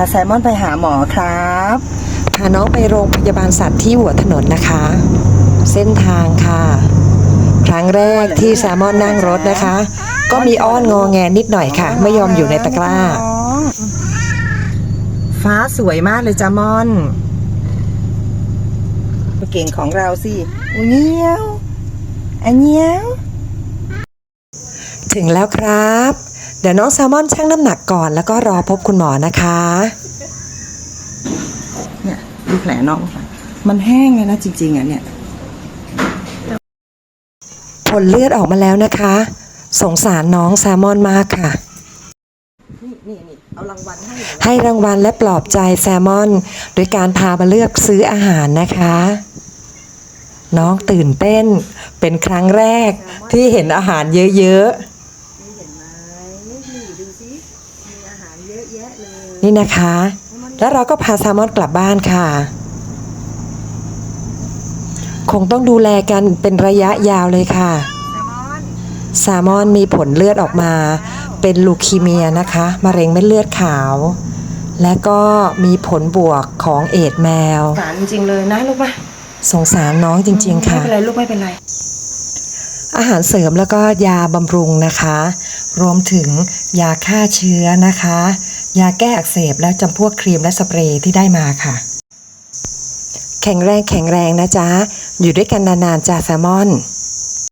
าแซลมอนไปหาหมอครับพาน้องไปโรงพยาบาลสัตว์ที่หัวถนนนะคะ เส้นทางค่ะ ครั้งแรกที่แซลมอนนั่งรถนะคะ ก็มีอ้อนงอแงนิดหน่อยค่ะ ไม่ยอมอยู่ในตะกร้า ฟ้าสวยมากเลยจ้ามอนเก่งของเราสิอุ้ยเนี้ยวอันเนี้ยวถึงแล้วครับ เดี๋ยวน้องแซลมอนชั่งน้ำหนักก่อนแล้วก็รอพบคุณหมอนะคะ เนี่ยดูแผลน้องค่ะมันแห้งเลยนะจริงๆอะเนี่ยผลเลือดออกมาแล้วนะคะ สงสารน้องแซลมอนมากค่ะ นี่นี่นี่เอารางวัลให้เลยให้รางวัลและปลอบใจแซลมอนโดยการพามาเลือกซื้ออาหารนะคะ น้องตื่นเต้น เป็นครั้งแรกที่เห็นอาหารเยอะนี่เห็นไหมนี่ดูสิ มีอาหารเยอะแยะเลยๆนี่นะคะ แล้วเราก็พาแซลมอนกลับบ้านค่ะ คงต้องดูแลกันเป็นระยะยาวเลยค่ะแซลมอนมีผลเลือดออกมา เป็นลูคีเมียนะคะมะเร็งเม็ดเลือดขาว และก็มีผลบวกของเอดส์แมว สารจริงๆเลยนะลูกป่ะสงสารน้องจริง ๆ ค่ะ ไม่เป็นไรลูกไม่เป็นไร อาหารเสริมแล้วก็ยาบำรุงนะคะ รวมถึงยาฆ่าเชื้อนะคะ ยาแก้อักเสบและจำพวกครีมและสเปรย์ที่ได้มาค่ะ แข็งแรงแข็งแรงนะจ๊ะ อยู่ด้วยกันนานๆจ้าแซลมอน